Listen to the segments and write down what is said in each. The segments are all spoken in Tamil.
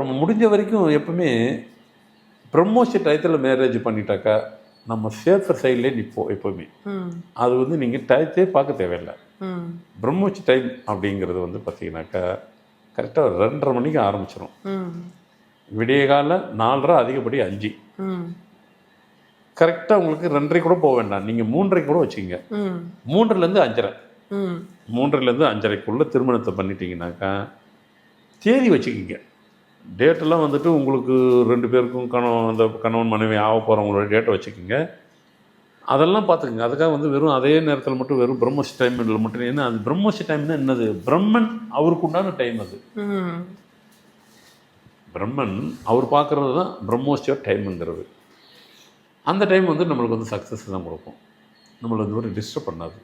நம்ம முடிஞ்ச வரைக்கும் எப்பவுமே ப்ரமோஷன் டயத்தில் மேரேஜ் பண்ணிட்டாக்கா நம்ம சேஃபர் சைட்லேயே நிற்போம் எப்போவுமே. அது வந்து நீங்கள் டயத்தே பார்க்க தேவையில்லை. பிரம்மோச்சி டைம் அப்படிங்கிறது வந்து பார்த்தீங்கன்னாக்கா கரெக்டாக ரெண்டரை மணிக்கு ஆரம்பிச்சிடும் விடிய கால நாலரை அதிகப்படி அஞ்சு. கரெக்டாக உங்களுக்கு ரெண்டரை கூட போக வேண்டாம். நீங்கள் மூன்றரை கூட வச்சுக்கோங்க. மூன்றுலேருந்து அஞ்சரை. மூன்றுலேருந்து அஞ்சரைக்குள்ளே திருமணத்தை பண்ணிட்டீங்கனாக்கா தேதி வச்சுக்கிங்க. டேட்டெல்லாம் வந்துட்டு உங்களுக்கு ரெண்டு பேருக்கும் கணவன் அந்த கணவன் மனைவி ஆக போகிறவங்களோட டேட்டை வச்சுக்கோங்க. அதெல்லாம் பார்த்துக்குங்க. அதுக்காக வந்து வெறும் அதே நேரத்தில் மட்டும் வெறும் பிரம்மோஷி டைமில் மட்டும் ஏன்னா அது பிரம்மோஷி டைம்னா என்னது? பிரம்மன் அவருக்கு உண்டான டைம் அது. பிரம்மன் அவர் பார்க்குறது தான் பிரம்மோற்சவ டைமுங்கிறது அந்த டைம் வந்து நம்மளுக்கு வந்து சக்ஸஸ் தான் கொடுக்கும். நம்மளை வந்து ஒரு டிஸ்டர்ப் பண்ணாது.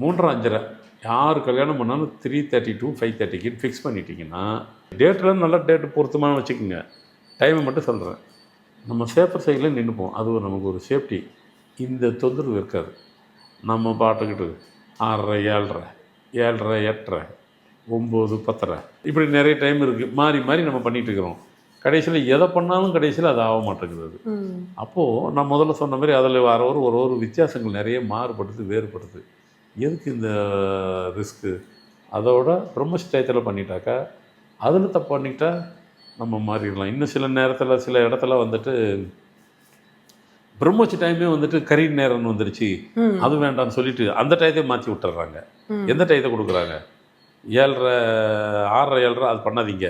மூன்றரை அஞ்சரை. யார் கல்யாணம் பண்ணாலும் த்ரீ தேர்ட்டி டு ஃபைவ் தேர்ட்டிக்கு ஃபிக்ஸ் பண்ணிட்டீங்கன்னா டேட்டில் நல்ல டேட்டு பொருத்தமாக வச்சுக்கோங்க. டைமை மட்டும் சொல்கிறேன் நம்ம சேஃபர் சைடில் நின்றுப்போம் அது ஒரு நமக்கு ஒரு சேஃப்டி இந்த தொந்தரவு இருக்காது. நம்ம பாட்டுக்கிட்டு ஆறரை ஏழரை ஏழரை எட்டரை ஒம்பது பத்தரை. இப்படி நிறைய டைம் இருக்குது மாறி மாறி நம்ம பண்ணிட்டு இருக்கிறோம். கடைசியில் எதை பண்ணாலும் கடைசியில் அது ஆக மாட்டேங்குது அப்போது நான் முதல்ல சொன்ன மாதிரி அதில் வர ஒரு ஒரு வித்தியாசங்கள் நிறைய மாறுபடுது வேறுபடுது. எதுக்கு இந்த ரிஸ்க்கு? அதோட பிரம்மஸ்டயத்தில் பண்ணிட்டாக்கா அதில் தப்பு பண்ணிட்டா நம்ம மாறிடலாம். இன்னும் சில நேரத்தில் சில இடத்துல வந்துட்டு பிரம்மோச்சி டைமே வந்துட்டு கரி நேரம்னு வந்துருச்சு. அது வேண்டாம்னு சொல்லிட்டு அந்த டயத்தை மாற்றி விட்டுறாங்க. எந்த டயத்தை கொடுக்குறாங்க? ஏழரை ஆறரை ஏழரை அது பண்ணாதீங்க.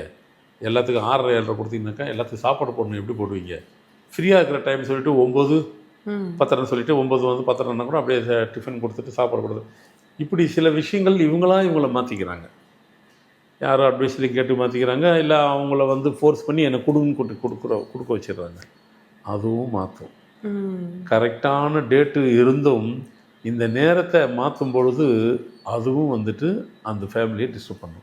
எல்லாத்துக்கும் ஆறரை ஏழரை கொடுத்தீங்கன்னாக்கா எல்லாத்துக்கும் சாப்பாடு போடணும் எப்படி போடுவீங்க? ஃப்ரீயாக இருக்கிற டைம் சொல்லிட்டு ஒம்பது ம். பத்தரைன்னு சொல்லிட்டு ஒம்பது வந்து பத்தரைன்னா கூட அப்படியே டிஃபன் கொடுத்துட்டு சாப்பாடு கொடுத்து. இப்படி சில விஷயங்கள் இவங்களாம் இவங்கள மாற்றிக்கிறாங்க யாரோ அட்வைஸ்லையும் கேட்டு மாற்றிக்கிறாங்க இல்லை அவங்கள வந்து ஃபோர்ஸ் பண்ணி என்னை கொடுன்னு கொண்டு கொடுக்குற கொடுக்க வச்சிடுறாங்க. அதுவும் மாற்றும் கரெக்டான டேட்டு இருந்தும் இந்த நேரத்தை மாற்றும் பொழுது அதுவும் வந்துட்டு அந்த ஃபேமிலியை டிஸ்டர்ப் பண்ணும்.